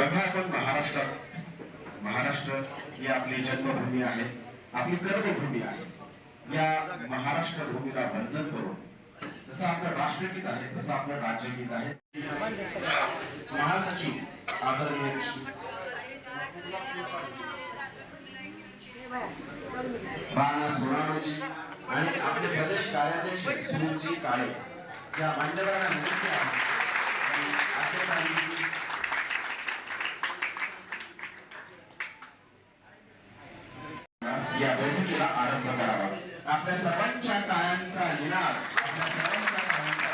बघा आपण महाराष्ट्रात महाराष्ट्र ही आपली जन्मभूमी आहे आपली कर्मभूमी आहे. या महाराष्ट्र भूमीला वंदन करून जसं आपलं राष्ट्रगीत आहे तसं आपलं राज्यगीत आहे. महासचिव आदरणीय बाळा सोनामाजी आणि आपले प्रदेश कार्याध्यक्ष सुनीलजी काळे. या मान्यवरांना विनंती आहे की अध्यक्षांनी या बैठकीला आरंभ करावा. आपल्या सर्वांच्या टाळ्यांचा निनाद आपल्या सर्वांच्या टाळ्यांचा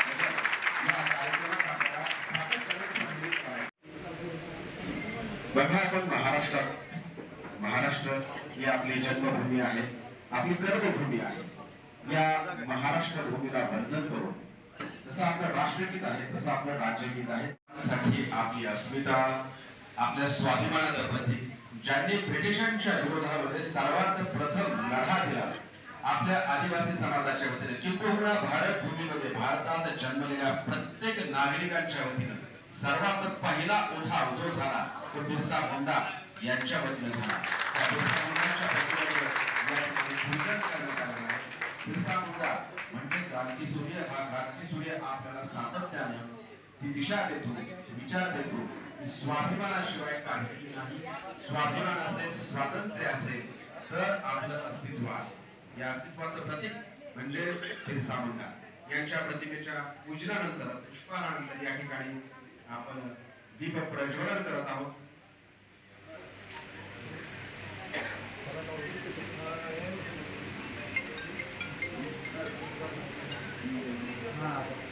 बघा आपण महाराष्ट्रात महाराष्ट्र ही आपली जन्मभूमी आहे आपली कर्मभूमी आहे. या महाराष्ट्र भूमीला बंधन करून जसं आपलं राष्ट्रगीत आहे तसं आपलं राज्यगीत आहे. साठी आपली अस्मिता आपल्या स्वाभिमानाचं प्रतीक ज्यांनी ब्रिटिशांच्या विरोधामध्ये सर्वात प्रथम लढा दिला आपल्या आदिवासी समाजाच्या वतीने किंबहुना भारत भूमीमध्ये भारतात जन्मलेल्या प्रत्येक नागरिकांच्या वतीनं सर्वात पहिला उठाव जो झाला तो बिरसा मुंडा यांच्या वतीने झाला. बिरसा बिरसा मुंडा म्हणजे क्रांती सूर्य. हा क्रांती सूर्य आपल्याला सातत्यानं ती दिशा देतो विचार देतो की स्वाभिमानाशिवाय काहीही नाही. स्वाभिमान असेल स्वातंत्र्य असेल तर आपलं अस्तित्व आहे. या अस्तित्वाचं प्रतीक म्हणजे बिरसा मुंडा. यांच्या प्रतिमेच्या पूजनानंतर पुष्पानंतर या ठिकाणी आपण दीप प्रज्वलन करत आहोत. हा.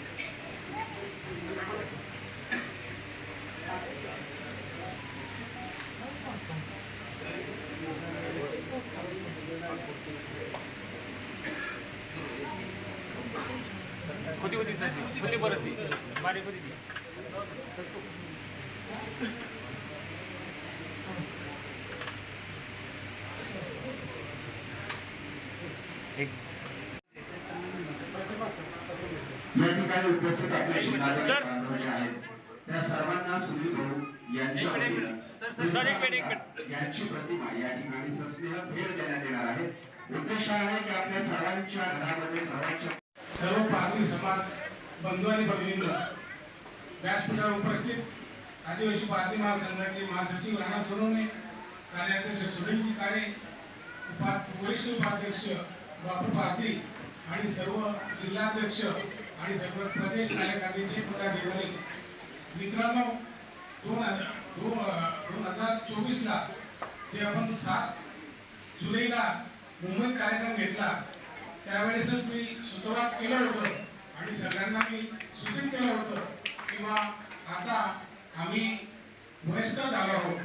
होती परत. ती ती या ठिकाणी उपस्थित आपले जिल्हाधीश बांधव जे आहेत. त्या सर्वांना सुनील भाऊ यांच्या वतीनं यांची प्रतिमा या ठिकाणी सस्नेह भेट देण्यात येणार आहे. उद्देश आहे की आपल्या सर्वांच्या घरामध्ये सर्वांच्या सर्व पारधी समाज बंधू आणि भगिनी व्यासपीठावर उपस्थित आदिवासी पारधी महासंघाचे महासचिव राणा सोनवणे कार्याध्यक्ष सुनीलजी काळे उपा वरिष्ठ उपाध्यक्ष बापू पारधी आणि सर्व जिल्हाध्यक्ष आणि सर्व प्रदेश कार्यकारिणीचे पदाधिकारी. मित्रांनो दोन हजार दोन दोन हजार चोवीसला जे आपण सात जुलैला मुंबईत कार्यक्रम घेतला त्यावेळेसच मी सुतवाच केलं होतं आणि सगळ्यांना मी सूचित केलं होतं किंवा आता आम्ही वयस्कर झालो आहोत.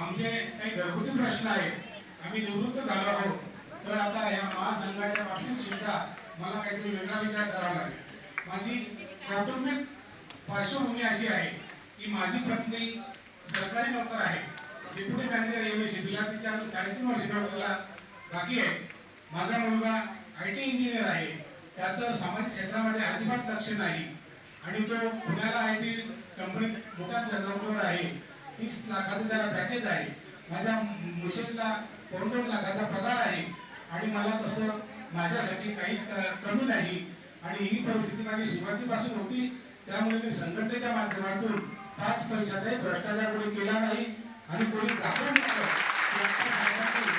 आमचे काही घरगुती प्रश्न आहेत. आम्ही निवृत्त झालो आहोत. तर आता या महासंघाच्या बाबतीत सुद्धा मला काहीतरी वेगळा विचार करावा लागेल. माझी कौटुंबिक पार्श्वभूमी अशी आहे की माझी पत्नी सरकारी नोकर आहे. डेप्युटी मॅनेजर एम एस तिच्या साडेतीन वर्ष नोकरीला बाकी आहे. माझा मुलगा आय टी इंजिनियर आहे. त्याचं सामाजिक क्षेत्रामध्ये अजिबात लक्ष नाही. आणि तो पुण्याला आय टी कंपनीत मोठ्या नोकरीवर आहे. तीस लाखाचं त्याला पॅकेज आहे. माझ्या मिसेसला पाऊण दोन लाखाचा पगार आहे. आणि मला तसं माझ्यासाठी काही क- कमी नाही. आणि ही परिस्थिती माझी सुरुवातीपासून होती. त्यामुळे मी संघटनेच्या माध्यमातून पाच पैशाचाही भ्रष्टाचार कोणी केला नाही. आणि कोणी दाखवून दिलं की आपण साहेबांनी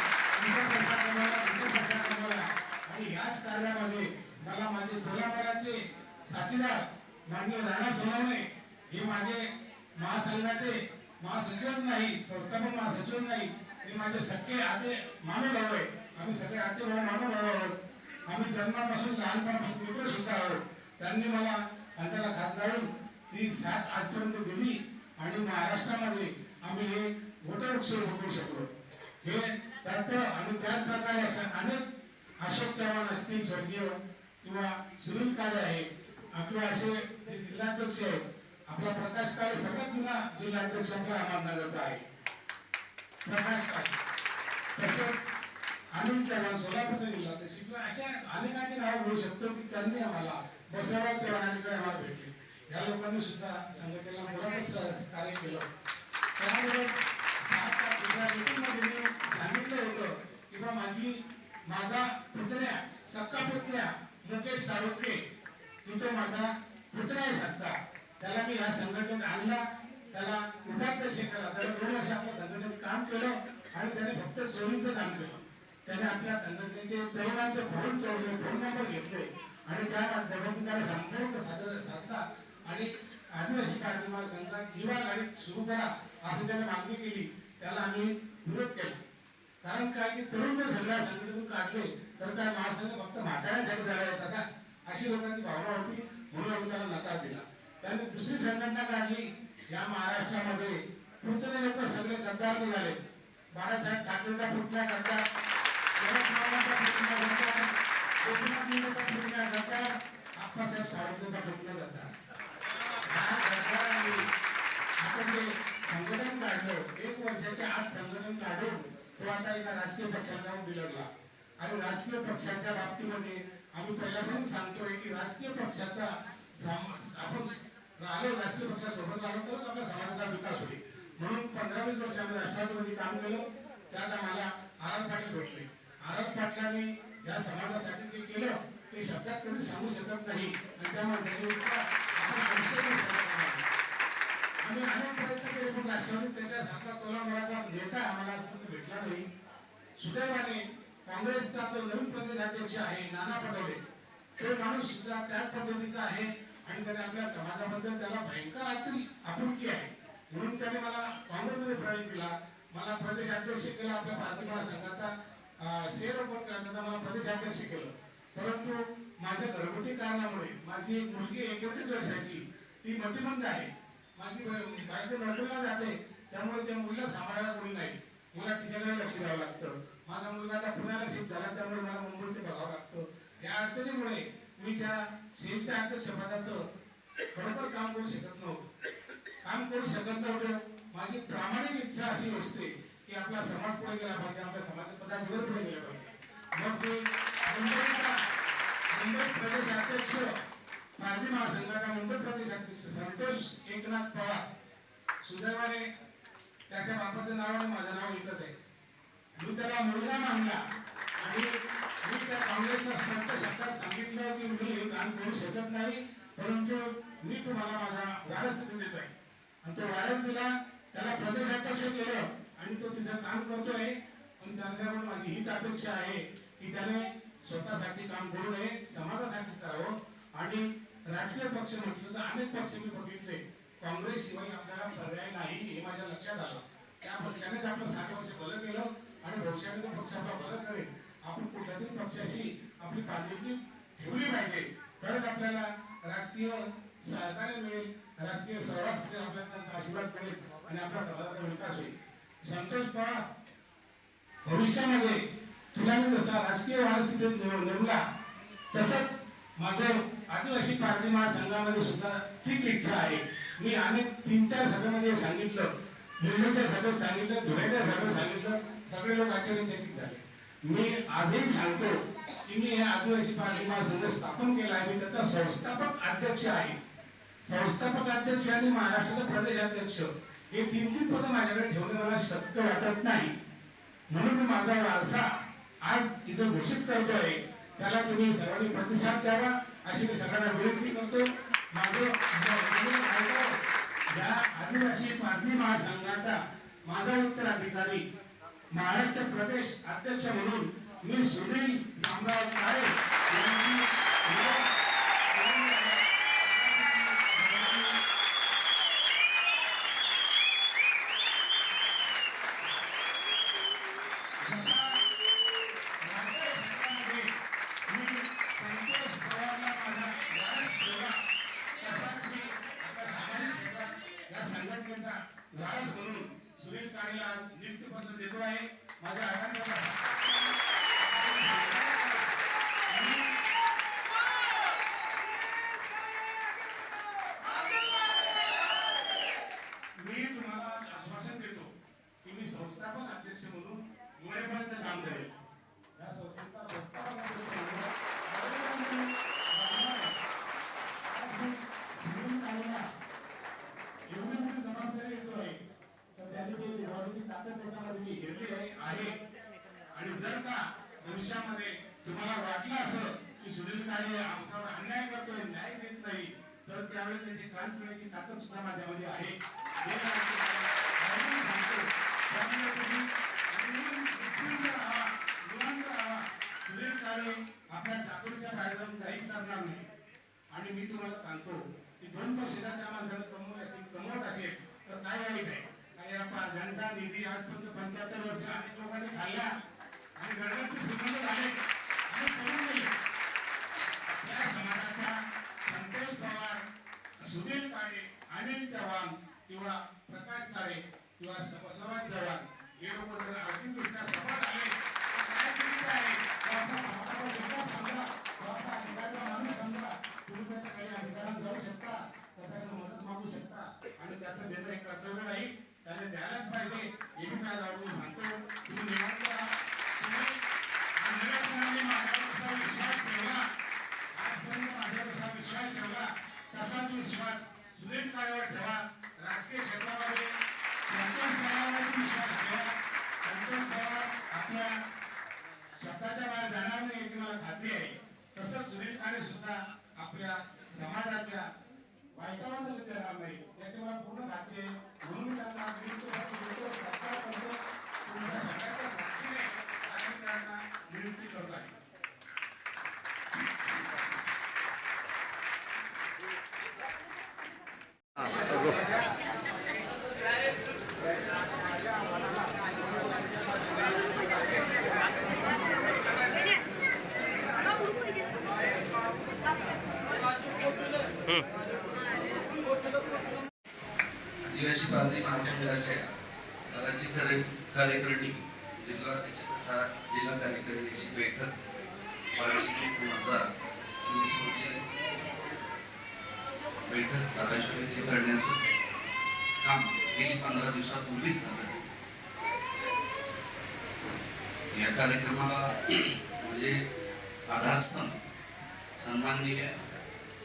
इथे पैसा कमवला तिथे पैसा कमवला आणि याच कार्यामध्ये मला माझे कोल्हापुराचे साथीदार माननीय राणा सोनवणे हे माझे महासंघाचे महासचिवच नाही संस्थापक महासचिव नाही हे माझे सगळे आते मानवभाव आहे आम्ही सगळे आते भाऊ मानवभाव आहोत. आम्ही जन्मापासून लहानपणापासून मित्र सुद्धा आहोत. त्यांनी मला हाताला खात लावून ती साथ आजपर्यंत दिली आणि महाराष्ट्रामध्ये आम्ही हे मोठं वृक्ष करू शकलो. हे तत्व आणि त्याच प्रकारे अशा अनेक अशोक चव्हाण असतील स्वर्गीय किंवा सुनील काळे आहे किंवा असे जे जिल्हाध्यक्ष आहेत आपला प्रकाश काळे सगळ्यात जुना जिल्हाध्यक्ष आपला अहमदनगरचा आहे. प्रकाश काळे. तसंच अनिल चव्हाण सोलापूरचा जिल्हाध्यक्ष किंवा अशा अनेकांचे नाव घेऊ शकतो की त्यांनी आम्हाला बसवराज चव्हाणांकडे आम्हाला भेटले. या लोकांनी सुद्धा संघटनेला बरोबर कार्य केलं. त्यामुळे सात सांगितलं होतं की बा माझी माझा पुतण्या सक्का पुतण्या मुकेश साळुंके की तो माझा पुतण्या आहे सक्का त्याला मी ह्या संघटनेत आणला. त्याला उपाध्यक्ष केला. त्याला दोन वर्ष आपल्या संघटनेत काम केलं आणि त्याने फक्त चोरीचं काम केलं. त्याने आपल्या संघटनेचे तरुणांचे फोन चोरले फोन नंबर घेतले आणि त्या माध्यमातून त्याला संपर्क साधला साधला. आणि आदिवासी क्रांती संघात युवा गाडीत सुरू करा असं त्याने मागणी केली. त्याला आम्ही विरोध केला. कारण काय की तरुण जर सगळ्या संघटनेतून काढले तर काय महासंघ फक्त म्हाताऱ्यासाठी चालायचा का? अशी लोकांची भावना होती म्हणून आम्ही त्याला नकार दिला. त्याने दुसरी संघटना काढली. या महाराष्ट्रामध्ये पुतणे लोक सगळे गद्दार निघाले. बाळासाहेब ठाकरेचा फुटण्या गद्दार शरद गद्दार आप्पासाहेब सावंतचा फुटण्या गद्दार. आता जे संघटन काढलं एक वर्षाच्या आत संघटन काढून तो आता एका राजकीय पक्षात जाऊन बिलगला आणि राजकीय पक्षाच्या बाबतीमध्ये आम्ही पहिल्यापासून सांगतोय की राजकीय पक्षाचा आपण राहिलो राजकीय पक्षासोबत राहिलो तरच आपल्या समाजाचा विकास होईल. म्हणून पंधरा वीस वर्ष आम्ही राष्ट्रवादीमध्ये काम केलं त्यात आम्हाला आरब पाटील भेटले. आरब पाटलांनी या समाजासाठी जे केलं ते शब्दात कधी सांगू शकत नाही. आणि त्यामुळे त्याची उपकार आपण आयुष्यभर करत राहणार. आम्ही अनेक प्रयत्न केले पण राष्ट्रवादी त्याच्यासारखा तोला मनाचा नेता आम्हाला आजपर्यंत भेटला नाही. सुदैवाने काँग्रेसचा जो नवीन प्रदेशाध्यक्ष आहे नाना पटोले. तो माणूस सुद्धा त्याच पद्धतीचा आहे आणि त्याने आपल्या समाजाबद्दल त्याला भयंकर आतील आपुलकी आहे. म्हणून त्याने मला काँग्रेसमध्ये प्रवेश दिला. मला प्रदेशाध्यक्ष केला आपल्या भारतीय महासंघाचा शेअर कोण केला मला प्रदेशाध्यक्ष केलं. परंतु माझ्या घरगुती कारणामुळे माझी एक मुलगी एकोणतीस वर्षाची ती मतिमंद आहे. माझी बाय- बायको नोकरीला जाते. त्यामुळे त्या मुलीला सांभाळायला कोणी नाही. मला तिच्याकडे लक्ष द्यावं लागतं. माझा मुलगा आता पुण्याला शिफ्ट झाला त्यामुळे मला मुंबईत ते बघावं लागतं. या अडचणीमुळे मी त्या सेलच्या अध्यक्षपदाचं खरोखर काम करू शकत नव्हतो. काम करू शकत नव्हतो. माझी प्रामाणिक इच्छा अशी असते की आपला समाज पुढे गेला पाहिजे आपल्या समाज पदाधिकारी पुढे गेला पाहिजे. मग ते मुंबईचा मुंबई प्रदेश अध्यक्ष भारतीय महासंघाचा मुंबई प्रदेश अध्यक्ष संतोष एकनाथ पवार. सुदैवाने त्याच्या बापाचं नाव आणि माझं नाव एकच आहे. मी त्याला मुलगा मानला आणि मी त्या काँग्रेसला स्पष्ट शब्दात सांगितलं की मी हे काम करू शकत नाही परंतु मी तुम्हाला माझा वारस तिथे देत आहे आणि तो वारस दिला त्याला प्रदेशाध्यक्ष केलं आणि तो तिथं काम करतोय. पण त्याच्याकडून माझी हीच अपेक्षा आहे की त्याने स्वतःसाठी काम करू नये समाजासाठी करावं आणि राजकीय पक्ष म्हटलं तर अनेक पक्ष मी बघितले. काँग्रेस शिवाय आपल्याला पर्याय नाही हे माझ्या लक्षात आलं. त्या पक्षानेच आपलं साठ वर्ष बरं केलं आणि भविष्यात पक्ष आपला बरं करेल आपण कुठल्यातरी पक्षाशी आपली बांधिलकी ठेवली पाहिजे. तरच आपल्याला राजकीय सहकार्य मिळेल राजकीय सहवास मिळेल आपल्याला त्यांचा आशीर्वाद मिळेल आणि आपल्या समाजाचा विकास होईल. संतोष पवार भविष्यामध्ये तुला मी जसा राजकीय वारस तिथे नेमला तसंच माझं आदिवासी पारधी महासंघामध्ये सुद्धा तीच इच्छा आहे. मी अनेक तीन चार सभेमध्ये सांगितलं मुंबईच्या सभेत सांगितलं धुळ्याच्या सभेत सांगितलं सगळे लोक आश्चर्यचकित झाले. मी आजही सांगतो की मी हे आदिवासी पारधी महासंघ स्थापन केला आहे. मी त्याचा संस्थापक अध्यक्ष आहे. संस्थापक अध्यक्ष आणि महाराष्ट्राचा प्रदेश अध्यक्ष हे तीन तीन पद माझ्याकडे ठेवणे मला शक्य वाटत नाही. म्हणून मी माझा वारसा आज इथं घोषित करतोय. त्याला तुम्ही सर्वांनी प्रतिसाद द्यावा अशी मी सगळ्यांना विनंती करतो. माझं या आदिवासी पारधी महासंघाचा माझा उत्तराधिकारी महाराष्ट्र प्रदेश अध्यक्ष म्हणून मी सुनील शामराव काळे I'm. That's what's मी तुम्हाला सांगतो की दोन पैशाचा त्या माणसानं कमवल्या ती कमवत असेल तर काय वाईट आहे? आणि या पालघांचा निधी आजपर्यंत पंच्याहत्तर वर्ष अनेक लोकांनी खाल्ला आणि गडगडचे श्रीमंत झाले आणि पळून गेले या समाजाच्या संतोष पवार सुनील काळे अनिल चव्हाण किंवा प्रकाश काळे किंवा बसवराज चव्हाण हे लोक जर आर्थिकदृष्ट्या सबळ आले तर काय चुकीचं आहे? शकता त्याच्याकडे मदत मागू शकता. आणि त्याचं देणं हे कर्तव्य नाही त्याने द्यायलाच पाहिजे. हे मी आज आवडून सांगतो. तुम्ही निवांत राहा सुनील, आंधळेपणाने माझ्यावर कसा विश्वास ठेवला आजपर्यंत माझ्यावर कसा विश्वास ठेवला तसाच विश्वास सुनील काळेवर ठेवा राजकीय क्षेत्रामध्ये संतोष पवारांवर विश्वास ठेवा संतोष पवार आपल्या शब्दाच्या बाहेर जाणार नाही याची मला खात्री आहे तसंच सुनील काळे सुद्धा आपल्या समाजाच्या वाईटावर जर देणार नाही याची मला पूर्ण खात्री आहे म्हणून मी त्यांना विनंतीसाठी देतो, सत्कार करतो तुमच्या सगळ्यांच्या साक्षीने आज मी त्यांना विनंती करतो आहे आदिवासी भारतीय राज्य कार्य- कार्यकारिणी जिल्हा तथा जिल्हा कार्यकारिणीची बैठक बावीस मे दोन हजार चोवीस रोजी बैठक धाराशिव येथे करण्याचं काम गेली पंधरा दिवसापूर्वीच झालं. या कार्यक्रमाला म्हणजे आधारस्तंभ सन्माननीय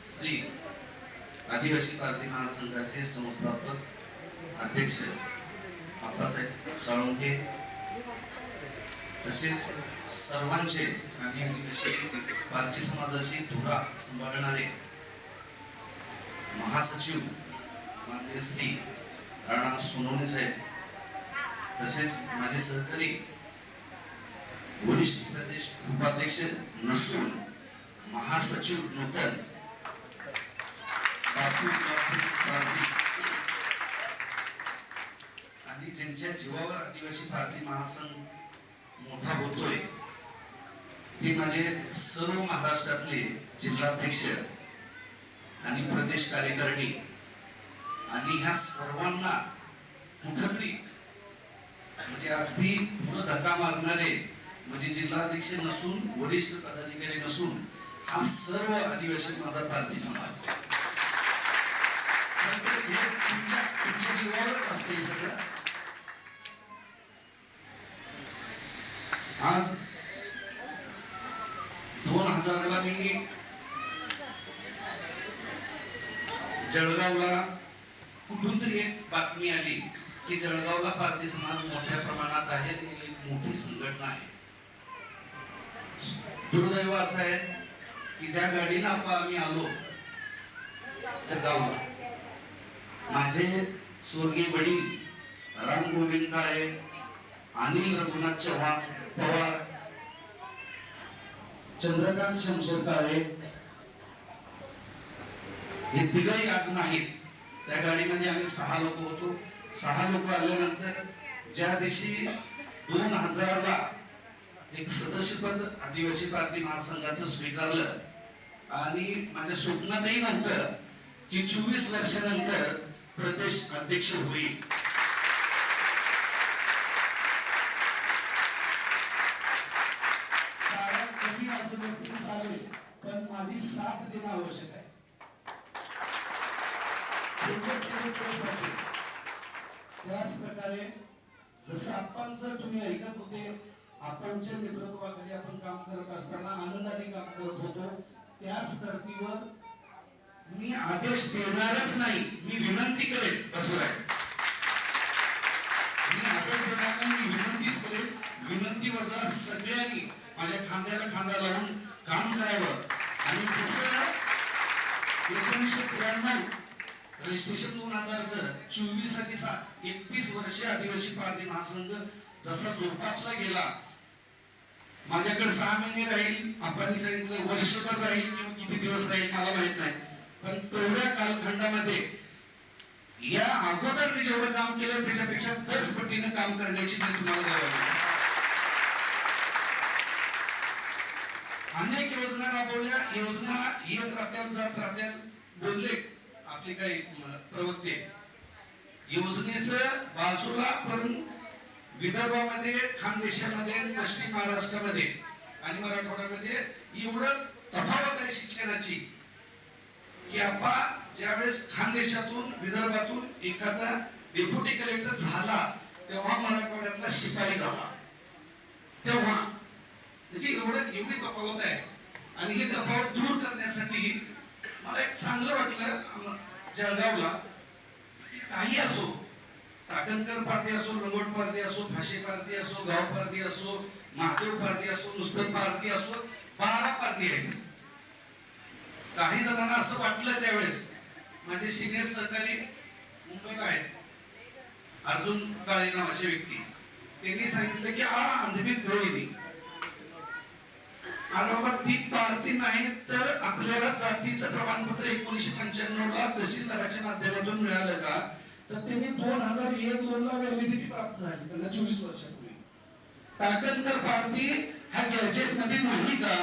श्री आदिवासी पार्टी महासंघाचे संस्थापक अध्यक्ष आप्पासाहेब साळुंके तसेच सर्वांचे आणि आदिवासी भारतीय समाजाची धुरा सांभाळणारे महासचिव माननीय श्री राणा सोनवणे साहेब तसेच माझे सहकारी वरिष्ठ प्रदेश उपाध्यक्ष नसून महासचिव नूतन बापू विलासराव आणि ज्यांच्या जीवावर आदिवासी पार्टी महासंघ मोठा होतोय हे माझे सर्व महाराष्ट्रातले जिल्हाध्यक्ष आणि प्रदेश कार्यकारिणी आणि ह्या सर्वांना कुठतरी म्हणजे अगदी पुढं धक्का मारणारे म्हणजे जिल्हाध्यक्ष नसून वरिष्ठ पदाधिकारी नसून हा सर्व आदिवासी माझा पार्टी समाज म्हणजे तुमच्या जीवावरच असते सगळं. आज दोन हजारला मी जळगावला कुठून तरी एक बातमी आली की जळगावला पारधी समाज मोठ्या प्रमाणात आहे एक मोठी संघटना आहे. दुर्दैव असं आहे की ज्या गाडीला आम्ही आलो जळगावला माझे स्वर्गीय वडील राम गोविंद काळे अनिल रघुनाथ चव्हाण पवार चंद्रकांत शमशेर काळे हे तिघही आज नाहीत. त्या गाडीमध्ये आम्ही सहा लोक होतो. सहा लोक आल्यानंतर ज्या दिवशी दोन हजारला एक सदस्यपद आदिवासी पार्टी महासंघाचं स्वीकारलं आणि माझ्या स्वप्नातही नंतर की चोवीस वर्षानंतर प्रदेश अध्यक्ष होईल काळात कधी राजवरती पण माझी साथ देणं आवश्यक आहे. त्याच प्रकारे जसं आपणचं तुम्ही ऐकत होते आपणच्या नेतृत्वाखाली आपण काम करत असताना आनंदाने काम करत होतो त्याच धर्तीवर मी आदेश देणारच नाही मी विनंती करेन बसवराय मी आदेश देणार नाही मी विनंतीच करेन. विनंती वजा सगळ्यांनी माझ्या खांद्याला खांदा लावून काम करावं आणि जसं एकोणीसशे त्र्याण्णव रजिस्ट्रेशन दोन हजारच चोवीस आणि सात एकवीस वर्ष आदिवासी पार्टी महासंघ जसा जोपासला गेला माझ्याकडे सहा महिने राहील आपण सांगितलं वर्षभर राहील किंवा किती दिवस राहील मला माहीत नाही. पण तेवढ्या कालखंडामध्ये या अगोदर जेवढं काम केलं त्याच्यापेक्षा दस पटीनं काम करण्याची मी तुम्हाला अनेक योजना राबवल्या योजना येत राहत्याल जात राहत्याल बोलले आपले काही प्रवक्ते. योजनेच बाजूला पण विदर्भामध्ये खानदेशामध्ये पश्चिम महाराष्ट्रामध्ये आणि मराठवाड्यामध्ये एवढं तफावत आहे शिक्षणाची की आपा ज्यावेळेस खानदेशातून विदर्भातून एखादा डेप्युटी कलेक्टर झाला तेव्हा मराठवाड्यातला शिपाई झाला. तेव्हा म्हणजे एवढं एवढी तफावत आहे. आणि ही तफावत दूर करण्यासाठी मला एक चांगलं वाटलं जळगावला. की काही असो काकणकर पार्टी असो रंगोट पार्टी असो फाशी पार्टी असो गाव पार्टी असो महादेव पार्टी असो नुसतं पार्टी असो बारा पार्टी आहेत. काही जणांना असं वाटलं त्यावेळेस माझे सिनियर सहकारी मुंबईला आहेत. अर्जुन काळे नावाचे व्यक्ती. त्यांनी सांगितलं की आ अंधबीत गवळीनी अरे बाबा ती पार्टी नाही तर आपल्याला जातीचं प्रमाणपत्र एकोणीशे पंच्याण्णव ला तहसीलदाराच्या माध्यमातून मिळालं का? तर त्यांनी दोन हजार एक दोन ला व्हॅलिडिटी प्राप्त झाली त्यांना चोवीस वर्षापूर्वी. टाकणकर पार्टी हा गॅजेटमध्ये नाही का?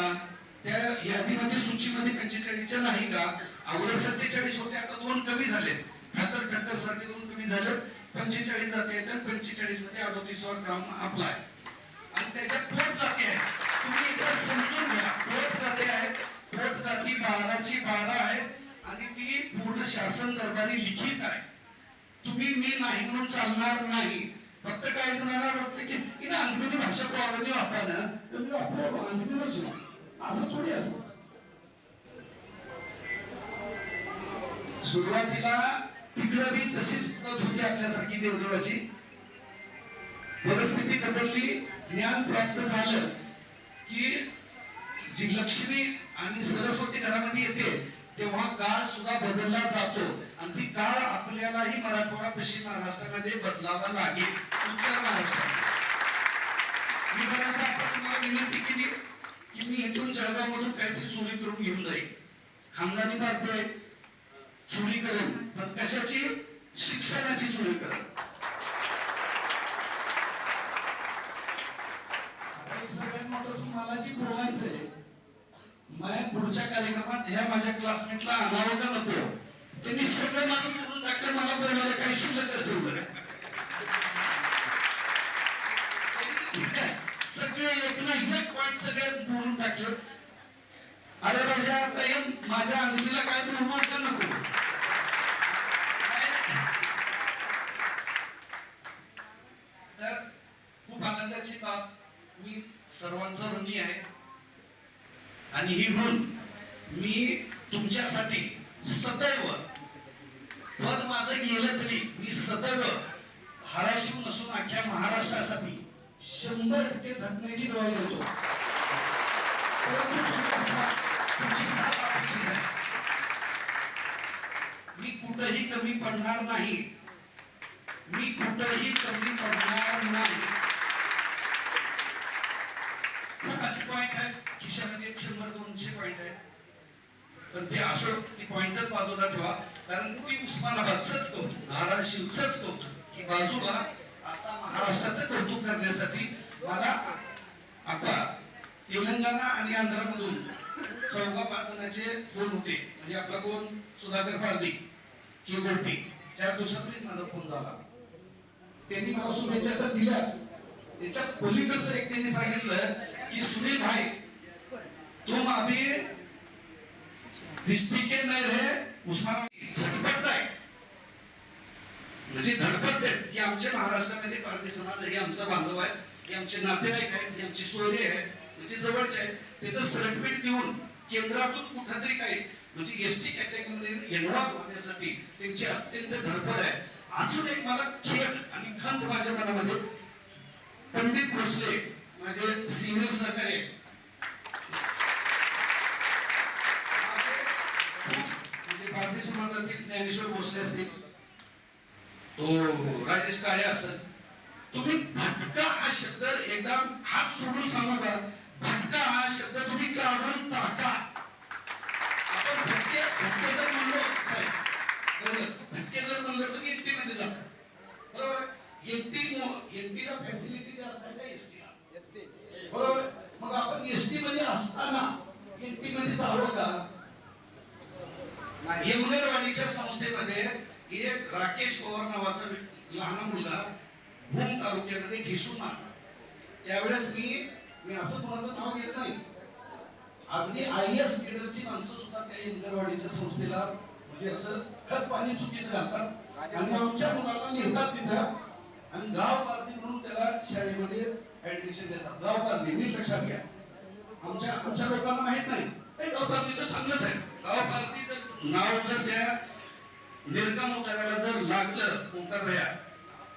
त्या यादीमध्ये सूचीमध्ये पंचेचाळीसच्या नाही का? अगोदर सत्तेचाळीस होते आता दोन कमी झाले खातर ठक्कर सारखे दोन कमी झाले पंचेचाळीस जाते आहेत पंचेचाळीसमध्ये अडोतीस वर ग्राम आपला आहे. आणि त्याच्यात पोट जाती आहे तुम्ही एकदा समजून घ्या. पोट जाती आहेत. पोट जाती बाराची बारा आहेत. आणि ती पूर्ण शासन दरबारी लिखित आहे. तुम्ही मी नाही म्हणून चालणार नाही. फक्त काय जणांना वाटतं की हिनं अंगणी भाषा प्रॉब्लेम वापरणं तुम्ही वापरा अंगणीच असं थोडी असत. सुरुवातीला तिकडं बी तशीच पद्धत होती आपल्यासारखी देवदेवाची. परिस्थिती बदलली. ज्ञान प्राप्त झालं. जी लक्ष्मी आणि सरस्वती घरामध्ये येते तेव्हा काळ सुद्धा बदलला जातो. आणि ती काळ आपल्यालाही मराठवाडा पश्चिम महाराष्ट्रामध्ये बदलावा लागेल. उत्तर महाराष्ट्रात. मी बऱ्याचदा आपण तुम्हाला विनंती केली की मी इथून जळगावमधून काहीतरी चोरी करून घेऊन जाईल खानदानी पार्टी चोरी करेन. पण कशाची? शिक्षणाची चोरी करेन. सगळ्यात महत्वाचं मला जी बोलायचं आहे माझ्या पुढच्या कार्यक्रमात ह्या माझ्या क्लासमेटला आणावं का नको. त्यांनी सगळं माझं बोलून टाकलं मला बोलायला काही शिल्लकच ठेवलं सगळे एक ना एक पॉइंट सगळे बोलून टाकले. अरे माझ्या आता माझ्या अंगणीला काय बोलू का नको. तर खूप आनंदाची बाब. मी सर्वांचा ऋणी आहे. आणि ही म्हणून मी तुमच्यासाठी सदैव पद माझं गेलं तरी मी सदैव धाराशिव नसून अख्ख्या महाराष्ट्रासाठी शंभर टक्के झटण्याची ग्वाही होतो तुमची साथ अपेक्षित आहे. मी कुठंही कमी पडणार नाही. मी कुठंही कमी पडणार नाही. खूप पॉईंट आहेत. खिशामध्ये एक शंभर दोनशे पॉईंट आहेत. पण ते असो ती पॉईंटच बाजूला ठेवा. कारण ती उस्मानाबादचंच कौतुक धाराशिवचंच कौतुक. ही बाजूला आता महाराष्ट्राचं कौतुक करण्यासाठी मला आपला तेलंगणा आणि आंध्रामधून चौघा पाच जणांचे फोन होते. म्हणजे आपला कोण? सुधाकर पारदी की गोपी. चार दिवसापूर्वीच माझा फोन झाला. त्यांनी मला शुभेच्छा तर दिल्याच. त्याच्या पलीकडचं एक त्यांनी सांगितलं कि सुनील भाई तुम अभी डिस्ट्रिक्ट नहीं रहे उस्मानाबाद झटपट आहे म्हणजे धडपत आहेत की आमच्या महाराष्ट्रामध्ये भारतीय समाज आहे हे आमचा बांधव आहे हे आमचे नातेवाईक आहेत हे आमची सोयरे आहेत म्हणजे जवळचे आहेत त्याचं सरटपीट देऊन केंद्रातून कुठंतरी काही म्हणजे एस टी कॅटेगरी इन्व्हॉल्व होण्यासाठी त्यांची अत्यंत धडपड आहे. अजून एक मला खेद आणि खंत माझ्या मनामध्ये पंडित भोसले माझे सिनियर सहकारी आहेत. भारतीय समाजातील ज्ञानेश्वर भोसले असतील. तो राजेश काळे असत तुम्ही भटका हा शब्द एकदा हात सोडून सांगू का भटका हा शब्द तुम्ही काढून टाका आपण भटके भटके जर म्हणलो साहेब भटके जर म्हणलो तर एमटी मध्ये जातात बरोबर? एमटी एमटीला फॅसिलिटी जास्त आहे का एसटीला बरोबर? मग आपण एसटी मध्ये असताना एनपी मध्ये जावं का? हेमगरवाडीच्या संस्थेमध्ये एक राकेश पवार नावाचा लहान मुलगा भूम तालुक्यामध्ये घेसून आला. त्यावेळेस मी मी असं कोणाचं नाव घेत नाही. अगदी आय एस केडरची माणसं सुद्धा त्या हेमगरवाडीच्या संस्थेला म्हणजे असं खत पाणी चुकीचं घालतात. आणि आमच्या मुलाला नेतात तिथं. आणि गाव पार्टी म्हणून त्याला शाळेमध्ये ऍडमिशन देतात गाव पारधी नीट लक्षात घ्या. आमच्या आमच्या लोकांना माहीत नाही. ए, गाव पारधी तर चांगलंच आहे. गाव पारधी जर नाव जर त्या निर्गम उताराला जर लागलं ओंकारभया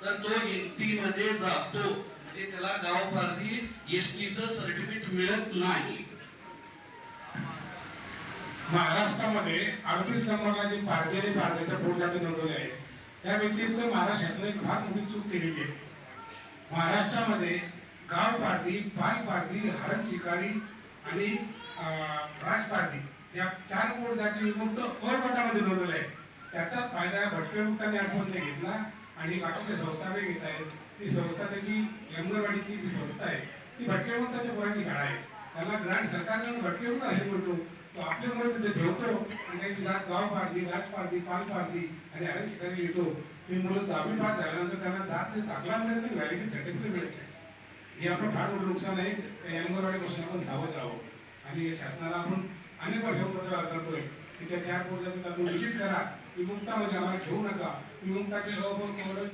तर तो एनटी मध्ये जातो. म्हणजे त्याला गाव पारधी एसटीचं सर्टिफिकेट मिळत नाही. महाराष्ट्रामध्ये अडतीस नंबरला जे पारधी आणि पारध्याच्या पोट जाती नोंदवले आहे त्या व्यतिरिक्त महाराष्ट्र शासनाने एक फार मोठी चूक केलेली आहे. महाराष्ट्रामध्ये गाव पारधी पाल पारधी हरण शिकारी आणि राजपारधी राज पारधी या चार पोट जाती विमुक्त अर गटामध्ये नोंदवले आहे. त्याचा फायदा भटकळमुक्तांनी आत्महत्या घेतला आणि बाकीच्या संस्था घेत आहेत ती संस्था त्याची लंगरवाडीची जी संस्था आहे ती भटकळमुक्ताच्या मुलांची शाळा आहे. त्याला ग्रांट सरकारकडून भटकळमुक्त हे म्हणतो. तो आपल्यामुळे तिथे ठेवतो आणि त्याची जात गाव पारधी राज पारधी पाल पारधी आणि हरण शिकारी लिहितो. ते मुलं दहावी पास झाल्यानंतर त्यांना जात दाखला मिळत नाही व्हॅलिडिटी सर्टिफिकेट मिळत नाही. हे आपलं फार मोठं नुकसान आहे. त्या यमगरवाडीपासून आपण सावध राहावं. आणि या शासनाला आपण अनेक वर्षांपत्र करतोय की त्या चार पोट जातात त्यातून करा. विमुक्तामध्ये आम्हाला ठेवू नका. विमुक्ताचे अ